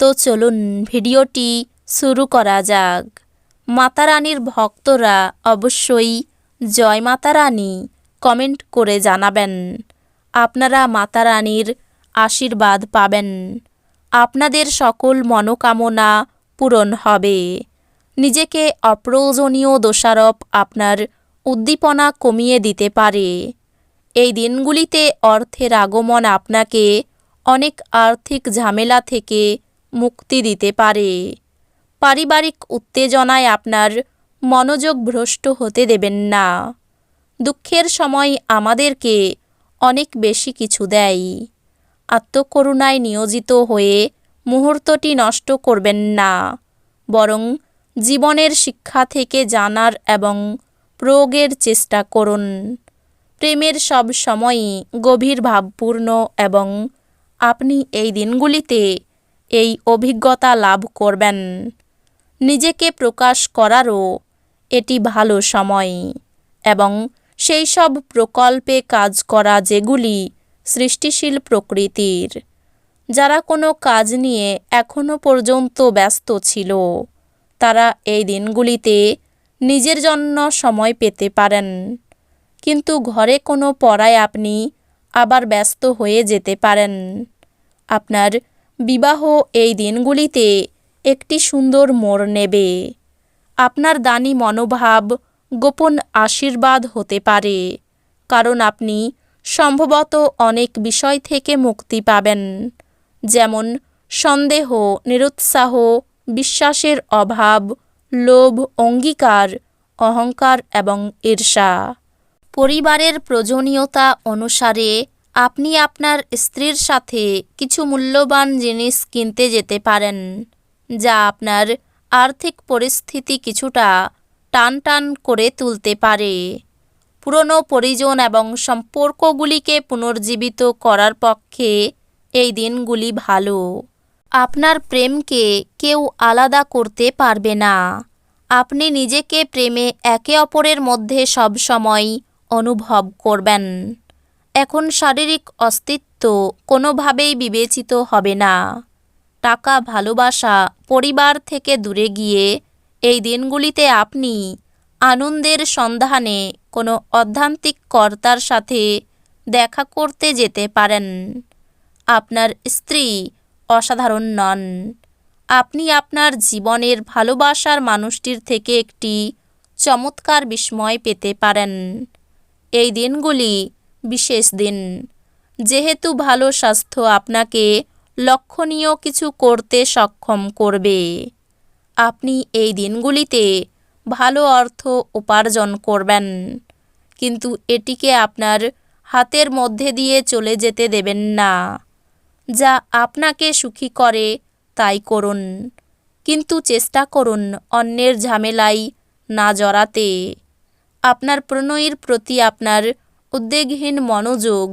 তো চলুন ভিডিওটি শুরু করা যাক। মাতা রানীর ভক্তরা অবশ্যই জয় মাতা রানী কমেন্ট করে জানাবেন। আপনারা মাতা রানীর আশীর্বাদ পাবেন। আপনাদের সকল মনোকামনা পূরণ হবে। নিজেকে অপ্রয়োজনীয় দোষারোপ আপনার উদ্দীপনা কমিয়ে দিতে পারে। এই দিনগুলিতে অর্থের আগমন আপনাকে অনেক আর্থিক ঝামেলা থেকে মুক্তি দিতে পারে। পারিবারিক উত্তেজনায় আপনার মনোযোগ ভ্রষ্ট হতে দেবেন না। দুঃখের সময় আমাদেরকে অনেক বেশি কিছু দেয়। আত্মকরুণায় নিয়োজিত হয়ে মুহূর্তটি নষ্ট করবেন না। বরং জীবনের শিক্ষা থেকে জানার এবং প্রয়োগের চেষ্টা করুন। প্রেমের সব সময়ই গভীর ভাবপূর্ণ এবং আপনি এই দিনগুলিতে এই অভিজ্ঞতা লাভ করবেন। নিজেকে প্রকাশ করারও এটি ভালো সময় এবং সেই সব প্রকল্পে কাজ করা যেগুলি সৃষ্টিশীল প্রকৃতির, যারা কোনো কাজ নিয়ে এখনও পর্যন্ত ব্যস্ত ছিল, তারা এই দিনগুলিতে নিজের জন্য সময় পেতে পারেন। কিন্তু ঘরে কোনো পড়ায় আপনি আবার ব্যস্ত হয়ে যেতে পারেন। আপনার বিবাহ এই দিনগুলিতে একটি সুন্দর মোড় নেবে। আপনার দানি মনোভাব গোপন আশীর্বাদ হতে পারে, কারণ আপনি সম্ভবত অনেক বিষয় থেকে মুক্তি পাবেন, যেমন সন্দেহ, নিরুৎসাহ, বিশ্বাসের অভাব, লোভ, অঙ্গীকার, অহংকার এবং ঈর্ষা। পরিবারের প্রয়োজনীয়তা অনুসারে আপনি আপনার স্ত্রীর সাথে কিছু মূল্যবান জিনিস কিনতে যেতে পারেন, যা আপনার আর্থিক পরিস্থিতি কিছুটা টান টান করে তুলতে পারে। পুরনো পরিজন এবং সম্পর্কগুলিকে পুনর্জীবিত করার পক্ষে এই দিনগুলি ভালো। আপনার প্রেমকে কেউ আলাদা করতে পারবে না। আপনি নিজেকে প্রেমে একে অপরের মধ্যে সবসময় অনুভব করবেন। এখন শারীরিক অস্তিত্ব কোনোভাবেই বিবেচিত হবে না। টাকা, ভালোবাসা, পরিবার থেকে দূরে গিয়ে এই দিনগুলিতে আপনি আনন্দের সন্ধানে কোনো অধ্যান্তিক কর্তার সাথে দেখা করতে যেতে পারেন। আপনার স্ত্রী অসাধারণ নন। আপনি আপনার জীবনের ভালোবাসার মানুষটির থেকে একটি চমৎকার বিস্ময় পেতে পারেন। এই দিনগুলি বিশেষ দিন। যেহেতু ভালো স্বাস্থ্য আপনাকে লক্ষণীয় কিছু করতে সক্ষম করবে। আপনি এই দিনগুলিতে ভালো অর্থ উপার্জন করবেন। কিন্তু এটিকে আপনার হাতের মধ্যে দিয়ে চলে যেতে দেবেন না। যা আপনাকে সুখী করে, তাই করুন। কিন্তু চেষ্টা করুন অন্যের ঝামেলায় না জড়াতে। আপনার প্রণয়ীর প্রতি আপনার উদ্বেগহীন মনোযোগ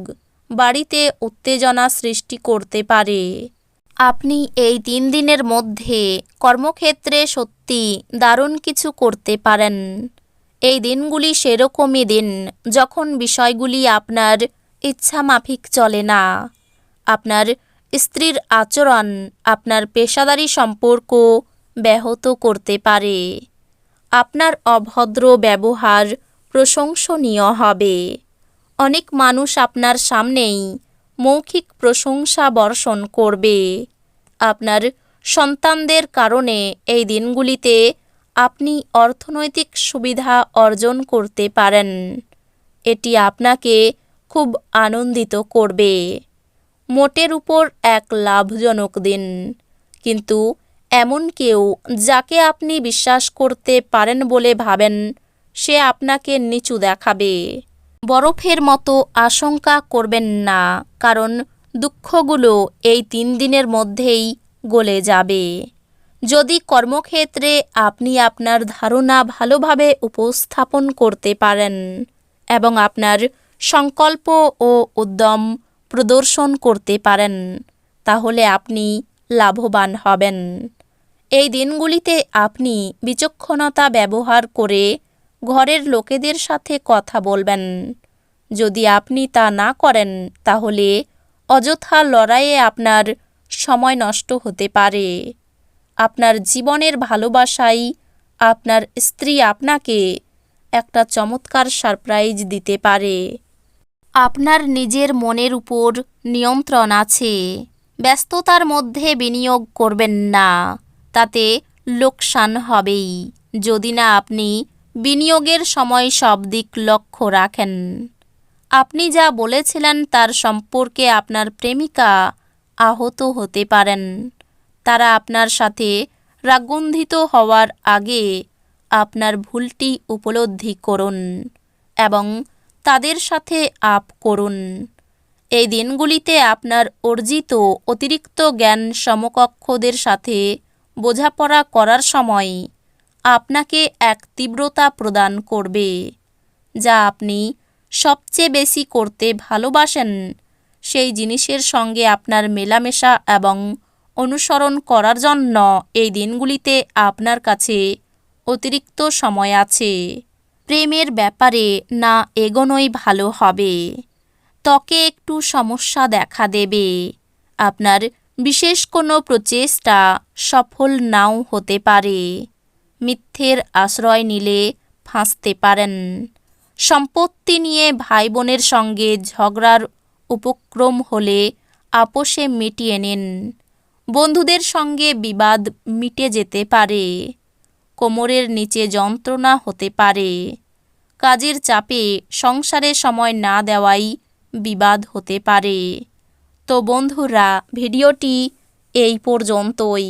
বাড়িতে উত্তেজনা সৃষ্টি করতে পারে। আপনি এই তিন দিনের মধ্যে কর্মক্ষেত্রে সত্যি দারুণ কিছু করতে পারেন। এই দিনগুলি সেরকমই দিন যখন বিষয়গুলি আপনার ইচ্ছা মাফিক চলে না। আপনার স্ত্রীর আচরণ আপনার পেশাদারি সম্পর্ক ব্যাহত করতে পারে। আপনার অভদ্র ব্যবহার প্রশংসনীয় হবে। অনেক মানুষ আপনার সামনেই মৌখিক প্রশংসা বর্ষণ করবে। আপনার সন্তানদের কারণে এই দিনগুলিতে আপনি অর্থনৈতিক সুবিধা অর্জন করতে পারেন। এটি আপনাকে খুব আনন্দিত করবে। মোটের উপর এক লাভজনক দিন। কিন্তু এমন কেউ যাকে আপনি বিশ্বাস করতে পারেন বলে ভাবেন, সে আপনাকে নিচু দেখাবে। বরফের মতো আশঙ্কা করবেন না, কারণ দুঃখগুলো এই তিন দিনের মধ্যেই গলে যাবে। যদি কর্মক্ষেত্রে আপনি আপনার ধারণা ভালোভাবে উপস্থাপন করতে পারেন এবং আপনার সংকল্প ও উদ্যম প্রদর্শন করতে পারেন, তাহলে আপনি লাভবান হবেন। এই দিনগুলিতে আপনি বিচক্ষণতা ব্যবহার করে ঘরের লোকেদের সাথে কথা বলবেন। যদি আপনি তা না করেন, তাহলে অযথা লড়াইয়ে আপনার সময় নষ্ট হতে পারে। আপনার জীবনের ভালোবাসাই আপনার স্ত্রী আপনাকে একটা চমৎকার সারপ্রাইজ দিতে পারে। আপনার নিজের মনের উপর নিয়ন্ত্রণ আছে। ব্যস্ততার মধ্যে বিনিয়োগ করবেন না। তাতে লোকসান হবেই। যদি না আপনি বিনিয়োগের সময় সব দিক লক্ষ্য রাখেন। আপনি যা বলেছিলেন তার সম্পর্কে আপনার প্রেমিকা আহত হতে পারেন। তারা আপনার সাথে রাগন্ধিত হওয়ার আগে আপনার ভুলটি উপলব্ধি করুন এবং তাদের সাথে আপ করুন। এই দিনগুলিতে আপনার অর্জিত অতিরিক্ত জ্ঞান সমকক্ষদের সাথে বোঝাপড়া করার সময় আপনাকে এক তীব্রতা প্রদান করবে, যা আপনি সবচেয়ে বেশি করতে ভালোবাসেন। সেই জিনিসের সঙ্গে আপনার মেলামেশা এবং অনুসরণ করার জন্য এই দিনগুলিতে আপনার কাছে অতিরিক্ত সময় আছে। প্রেমের ব্যাপারে না এগোনোই ভালো হবে। ত্বকে একটু সমস্যা দেখা দেবে। আপনার বিশেষ কোনো প্রচেষ্টা সফল নাও হতে পারে। মিথ্যের আশ্রয় নিলে ফাঁসতে পারেন। সম্পত্তি নিয়ে ভাই বোনের সঙ্গে ঝগড়ার উপক্রম হলে আপোষে মিটিয়ে নিন। বন্ধুদের সঙ্গে বিবাদ মিটে যেতে পারে। কোমরের নিচে যন্ত্রণা হতে পারে। কাজের চাপে সংসারে সময় না দেওয়াই বিবাদ হতে পারে। তো বন্ধুরা, ভিডিওটি এই পর্যন্তই।